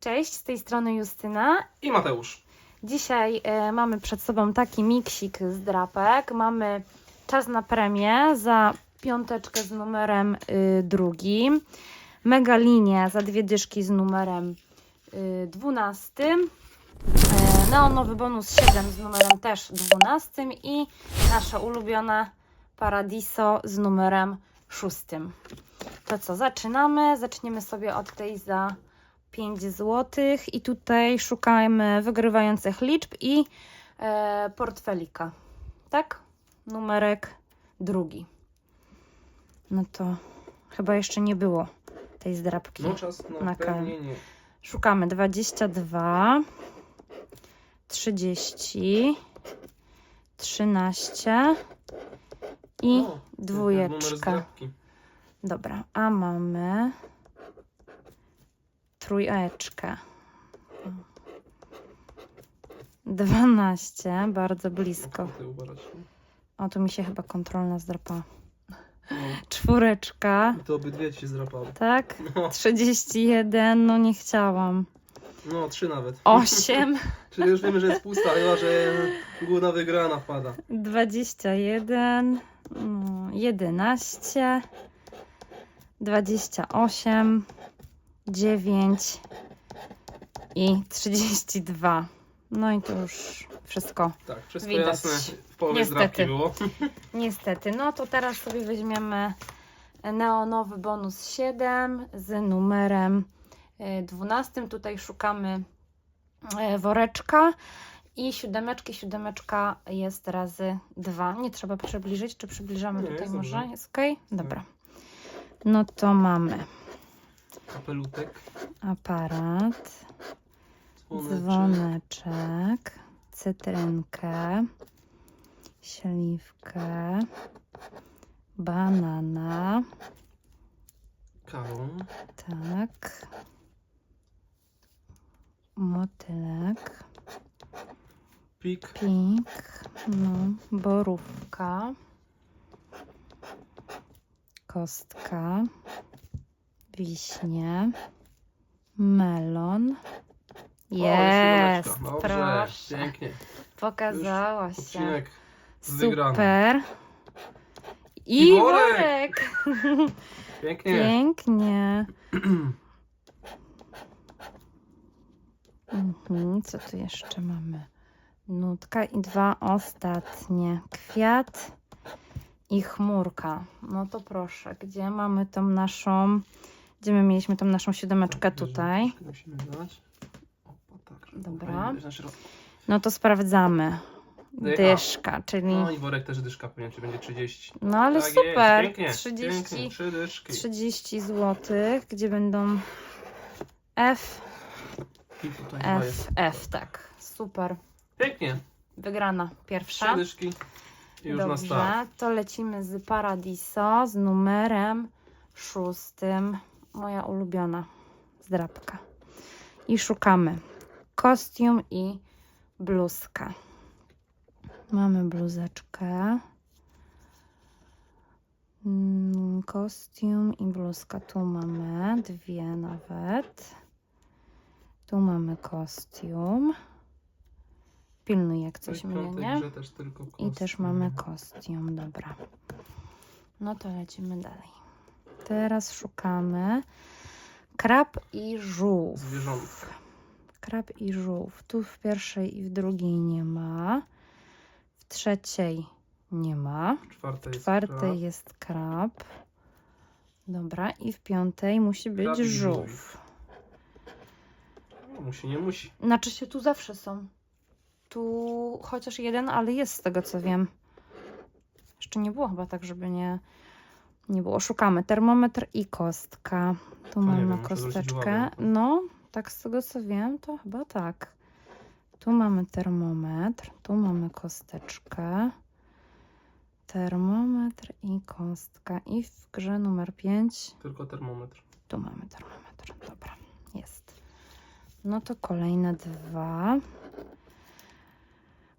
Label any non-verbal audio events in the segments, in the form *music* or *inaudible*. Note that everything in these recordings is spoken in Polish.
Cześć, z tej strony Justyna. I Mateusz. Dzisiaj e, mamy przed sobą taki miksik z drapek. Mamy czas na premię za piąteczkę z numerem y, drugim. Mega linię za dwie dyszki z numerem y, dwunastym. E, neonowy bonus 7 z numerem też dwunastym i nasza ulubiona Paradiso z numerem szóstym. To co, zaczynamy. Zaczniemy sobie od tej za 5 zł i tutaj szukamy wygrywających liczb i e, portfelika. Tak? Numerek drugi. No to chyba jeszcze nie było tej zdrabki. No czas na Na pełnienie. Szukamy 22, 30, 13 i O, dwójeczka. Dobra, a mamy trójeczkę. 12, bardzo blisko. O, tu mi się chyba kontrolna zdrapała. no. Czwóreczka, No, to obydwie ci się zdrapały. tak? No, 31, no nie chciałam. no trzy nawet. 8, *laughs* Czyli już wiemy, że jest pusta, chyba że główna wygrana wpada. 21, no, 11, 28, 9 i 32. No i to już wszystko. Tak, wszystko Widać. jasne. W połowie Niestety. było. Niestety, no to teraz sobie weźmiemy neonowy bonus 7 z numerem e, 12. Tutaj szukamy e, woreczka i siódemeczki. Siódemeczka jest razy 2. Nie trzeba przybliżyć, czy przybliżamy Nie, tutaj jest może? dobrze. Jest ok? Dobra. No to mamy Kapelutek. aparat, Dzwoneczek. dzwoneczek, cytrynkę, śliwkę, banana, Karą. tak, motylek, Pik. pik, no, borówka, kostka, wiśnie, melon. Jest. Dobrze, proszę. Pięknie. Pokazała się. Odcinek z wygraną. Super. I, I worek. worek. *laughs* Pięknie. Pięknie. *clears throat* Mhm, co tu jeszcze mamy? Nutka i dwa ostatnie. Kwiat i chmurka. No to proszę, gdzie mamy tą naszą... Gdzie my mieliśmy tą naszą siódemeczkę Tak, tutaj? Musimy dać. Opa, tak, żeby Dobra. fajnie. No to sprawdzamy. Dycha. Dyszka, czyli... No i worek też dyszka pewnie, czy będzie 30. No ale Tak super. Jest. Pięknie. 30, Pięknie. Trzy dyszki. 30 zł, gdzie będą F, I tutaj chyba jest. F, F, tak. Super. Pięknie. Wygrana Trzy pierwsza. dyszki. I już na start. Dobrze, to lecimy z Paradiso z numerem szóstym. Moja ulubiona zdrabka. I szukamy kostium i bluzka. Mamy bluzeczkę. Mm, Kostium i bluzka. Tu mamy dwie nawet. Tu mamy kostium. Pilnuj jak coś mnie, nie? I też mamy kostium, dobra. No to lecimy dalej. Teraz szukamy krab i żółw. Zwierzątka. Krab i żółw. Tu w pierwszej i w drugiej nie ma. W trzeciej nie ma. W czwartej W jest czwartej krab. jest krab. Dobra, i w piątej musi być Krab żółw. żółw. Musi, nie musi. Znaczy się tu zawsze są. Tu chociaż jeden, ale jest z tego co wiem. Jeszcze nie było chyba tak, żeby nie, nie było. Szukamy termometr i kostka. Tu mamy wiem, kosteczkę. No, tak z tego co wiem, to chyba tak. Tu mamy termometr, tu mamy kosteczkę. Termometr i kostka. I w grze numer 5 Tylko termometr. tu mamy termometr. Dobra, jest. No to kolejne dwa.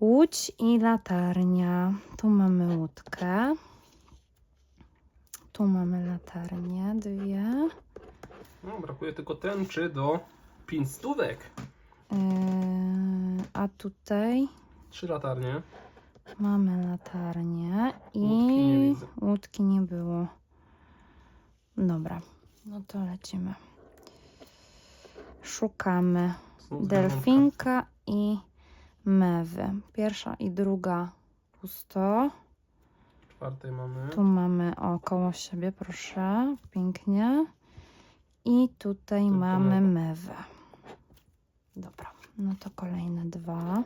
Łódź i latarnia. Tu mamy łódkę. Tu mamy latarnie, dwie. No, brakuje tylko tęczy do 5. Yy, e, a tutaj Trzy latarnie. mamy latarnie i Łódki nie łódki nie było. Dobra, no to lecimy. Szukamy delfinka i mewy. Pierwsza i druga pusto czwartej mamy. Tu mamy około siebie, proszę, pięknie. I tutaj Tylko mamy mewę. Dobra, no to kolejne dwa.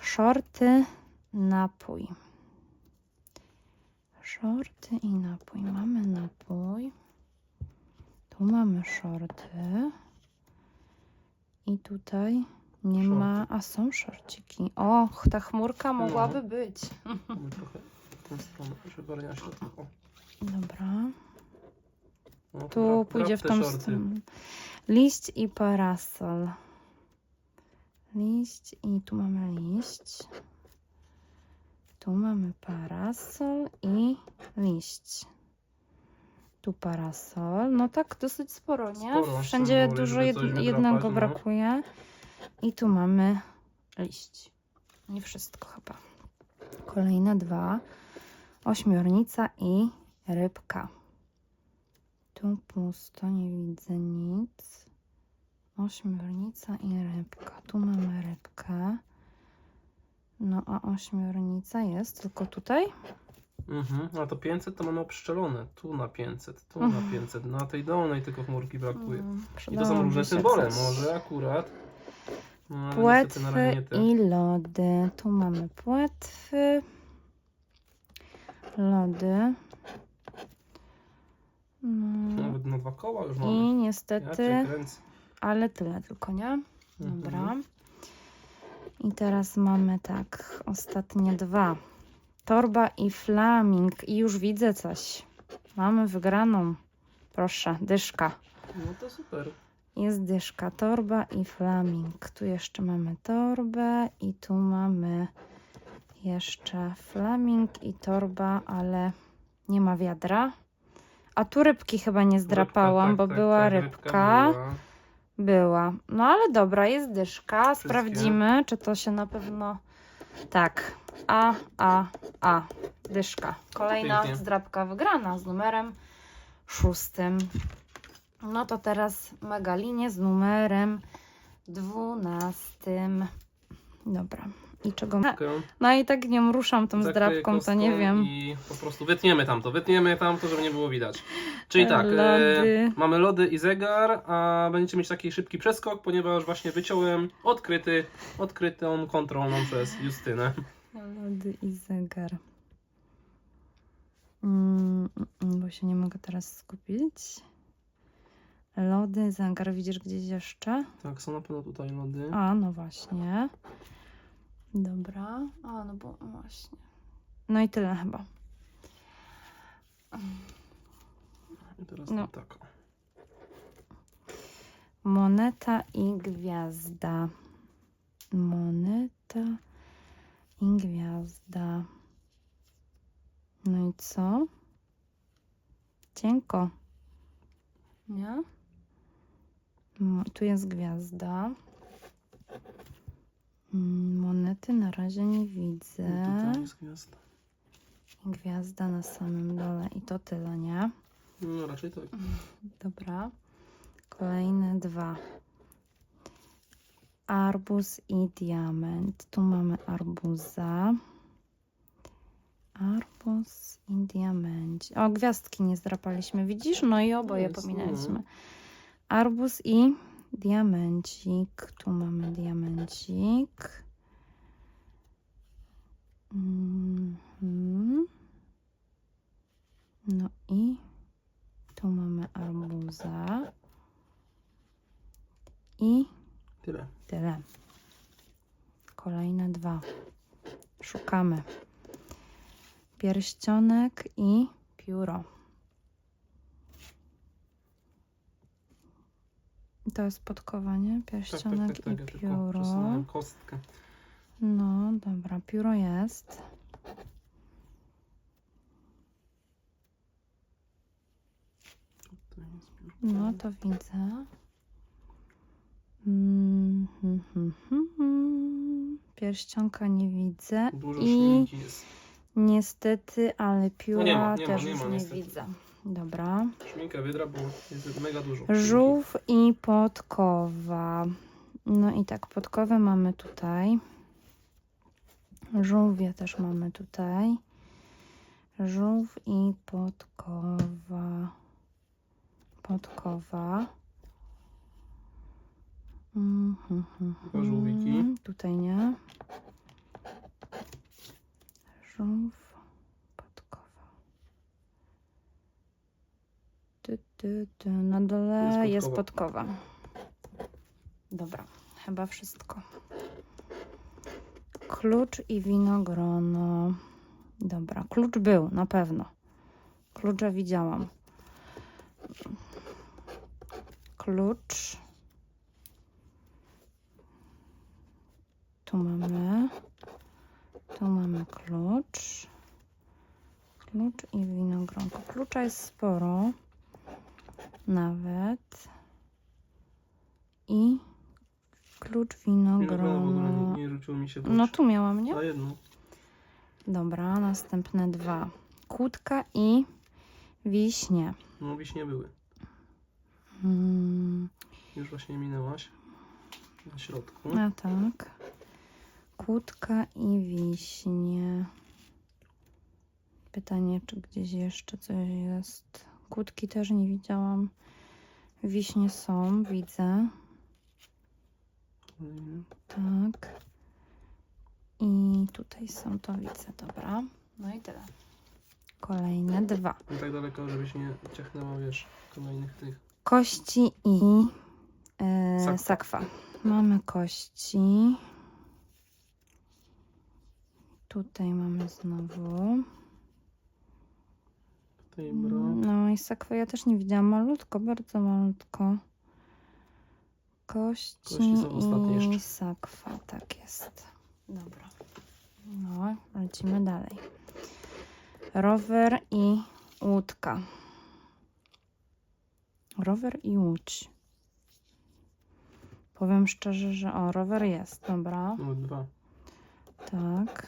Shorty, napój. Shorty i napój. Mamy napój. Tu mamy shorty. I tutaj nie Szorty. ma. A są szorciki. Och, ta chmurka mogłaby być. Trochę w tą stronę. O, Dobra. Tu pójdzie w tą stronę. Liść i parasol. Liść i tu mamy liść. Tu mamy parasol i liść. Tu parasol. No tak, dosyć sporo, nie? Sporo, Wszędzie dużo jed jednego no. brakuje. I tu mamy liść. nie wszystko chyba. Kolejne dwa. Ośmiornica i rybka. Tu pusto, nie widzę nic. Ośmiornica i rybka. Tu mamy rybkę. No a ośmiornica jest tylko tutaj. Mhm, a to 500 to mamy obszczelone. Tu na 500, tu na mhm. 500, na tej dolnej tylko chmurki brakuje. Mm, I to są różne symbole. Coś. Może akurat no, płetwy i lody. Tu mamy płetwy, lody. No, Nawet na dwa koła już mamy. I niestety, ale tyle tylko, nie? Dobra. Mhm. I teraz mamy tak, ostatnie dwa. Torba i flaming. I już widzę coś. Mamy wygraną. Proszę, dyszka. No to super. Jest dyszka, torba i flaming. Tu jeszcze mamy torbę i tu mamy jeszcze flaming i torba, ale nie ma wiadra. A tu rybki chyba nie zdrapałam, rybka, tak, bo tak, była tak, rybka. Była. była. No ale dobra, jest dyszka. Sprawdzimy, czy to się na pewno. Tak. A, a, a. Dyszka. Kolejna Pięknie. zdrapka wygrana z numerem szóstym. No to teraz Megalinie z numerem 12. Dobra. I czego? No i tak nie ruszam tą Zakleję zdrabką, to nie wiem. I po prostu wytniemy tamto, wytniemy tamto, żeby nie było widać. Czyli tak, e, lody. E, mamy lody i zegar, a będziecie mieć taki szybki przeskok, ponieważ właśnie wyciąłem odkryty, odkrytą kontrolną przez Justynę. Lody i zegar. Mm, mm, mm bo się nie mogę teraz skupić. Lody, zangar widzisz gdzieś jeszcze? Tak, są na pewno tutaj lody. A, no właśnie. Dobra. A, no bo właśnie. No i tyle chyba. I teraz no. tak. Moneta i gwiazda. Moneta i gwiazda. No i co? Cienko. Nie? Mm, tu jest gwiazda. Mm, monety na razie nie widzę. No tutaj jest gwiazda. Gwiazda na samym dole i to tyle, nie? No raczej tak. Dobra. Kolejne dwa. Arbuz i diament. Tu mamy arbuza. Arbuz i diamenci. O, gwiazdki nie zdrapaliśmy, widzisz? No i oboje pominęliśmy. No arbuz i diamencik. Tu mamy diamencik. Mhm. No i tu mamy arbuza. I tyle. Tyle. Kolejne dwa. Szukamy. Pierścionek i pióro. To jest podkowa, nie? Pierścionek tak, tak, tak, i tak, pióro. Kostkę. No, dobra, pióro jest. No, to widzę. Mm. Pierścionka nie widzę. Dużo I niestety, ale pióra no nie ma, nie też ma, nie widzę. Dobra. Szminkę wydra, bo jest mega dużo. Żółw i podkowa. No i tak, podkowę mamy tutaj. Żółwie też mamy tutaj. Żółw i podkowa. Podkowa. Mhm, żółwiki. Tutaj nie. Żółw, podkowa. Ty, ty. Na dole Jest jest podkowa. podkowa. Dobra, chyba wszystko. Klucz i winogrono. Dobra, klucz był, na pewno. Klucza widziałam. Klucz. Tu mamy. Tu mamy klucz. Klucz i winogronko. Klucza jest sporo. Nawet. I klucz Winogrono w ogóle winogrono. nie, nie mi się No tu miałam, nie? Na jedną. Dobra, następne dwa. Kłódka i wiśnie. No wiśnie były. Mm, Już właśnie minęłaś. Na środku. a tak. Kłódka i wiśnie. Pytanie, czy gdzieś jeszcze coś jest. Kłódki też nie widziałam. Wiśnie są, widzę. Tak. I tutaj są, to widzę, dobra. No i tyle. Kolejne dwa. Nie tak daleko, żebyś nie ciachnęła, wiesz, kolejnych tych. Kości i e, Sakwa. sakwa. Mamy kości. Tutaj mamy znowu. No i sakwę ja też nie widziałam. Malutko, bardzo malutko. Kości, Kości są ostatnie i jeszcze. sakwa. Tak jest. Dobra. No, lecimy dalej. Rower i łódka. Rower i łódź. Powiem szczerze, że o, rower jest, dobra. No dwa. Tak.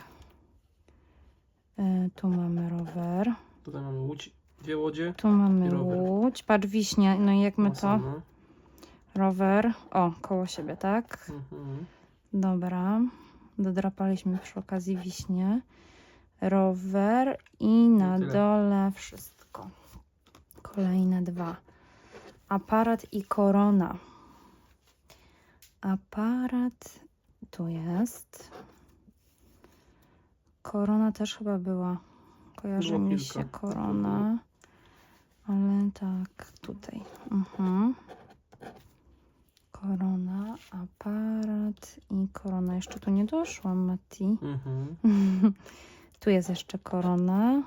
E, tu mamy rower. Tutaj mamy łódź, dwie łodzie. Tu mamy rower. łódź. Patrz, wiśnie. No i jak my No to? Rower. O, koło siebie, tak? Mhm. Dobra. Dodrapaliśmy przy okazji wiśnie. Rower i na tyle. dole wszystko. Kolejne dwa. Aparat i korona. Aparat tu jest. Korona też chyba była. Kojarzy mi się korona. Ale tak, tutaj. Mhm. Korona, aparat i korona. Jeszcze tu nie doszłam, Mati. Mhm. *laughs* tu jest jeszcze korona.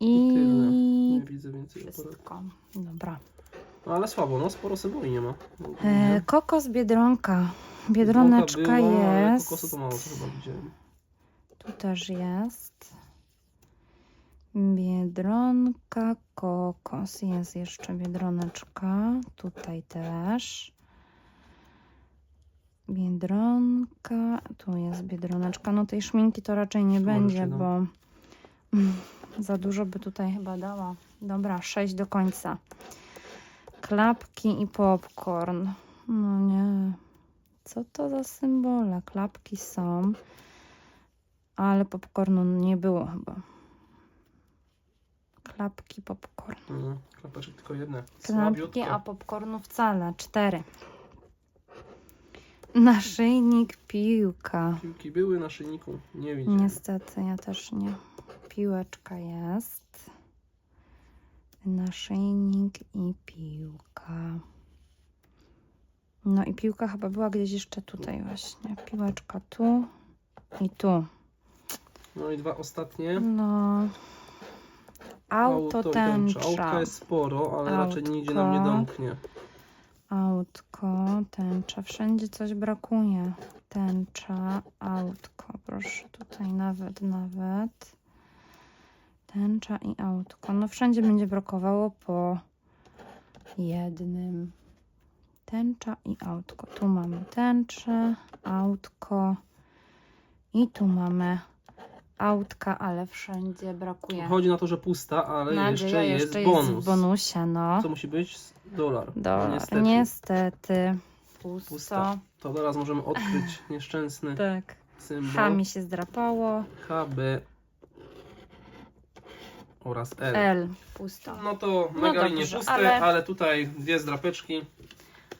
I tyle. I Nie widzę więcej wszystko. Dobra. No ale słabo, no sporo cebuli nie ma. E, kokos, biedronka. Biedroneczka była, jest. Kokosu to mało co chyba widziałem. Tu też jest. Biedronka, kokos. Jest jeszcze biedroneczka. Tutaj też. Biedronka. Tu jest biedroneczka. No tej szminki to raczej nie będzie, no. bo *laughs* za dużo by tutaj chyba dała. Dobra, 6 do końca. Klapki i popcorn. No nie. Co to za symbole? Klapki są, ale popcornu nie było chyba. Klapki, popcorn. Mhm. Klapeczek tylko jedne. Klapki, a popcornu wcale. Cztery. Naszyjnik, piłka. Piłki były na szyjniku. Nie widziałem. Niestety, ja też nie. Piłeczka jest. Naszyjnik i piłka. No i piłka chyba była gdzieś jeszcze tutaj właśnie. Piłeczka tu i tu. No i dwa ostatnie. No. Auto tęcza. Autka jest sporo, ale raczej nigdzie nam nie domknie. Autko, tęcza. Wszędzie coś brakuje. Tęcza, autko. Proszę, tutaj nawet, nawet. Tęcza i autko. No wszędzie będzie brakowało po jednym. Tęcza i autko. Tu mamy tęczę, autko i tu mamy autka, ale wszędzie brakuje. Chodzi na to, że pusta, ale Nadzieja jeszcze jest jeszcze bonus. jest w bonusie, no. Co musi być? Dolar. Dolar. Niestety. Niestety. Pusto. Pusta. To teraz możemy odkryć *laughs* nieszczęsny Tak. symbol H mi się zdrapało. HB oraz L. L. Pusto. No to No mega linie dobrze, puste, ale- ale... tutaj dwie zdrapeczki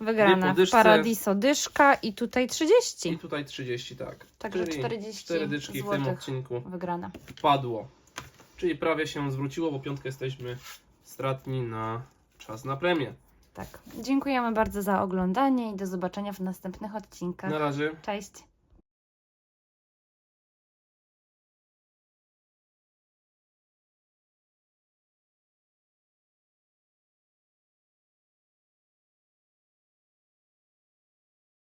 Wygrana. dyszce. Paradiso dyszka i tutaj i 30. tutaj 30, tak. Także Czyli 40 cztery dyszki w tym złotych. odcinku Wygrana. padło. Czyli prawie się zwróciło, bo piątkę jesteśmy stratni na czas na premię. Tak. Dziękujemy bardzo za oglądanie i do zobaczenia w następnych odcinkach. Na razie. Cześć.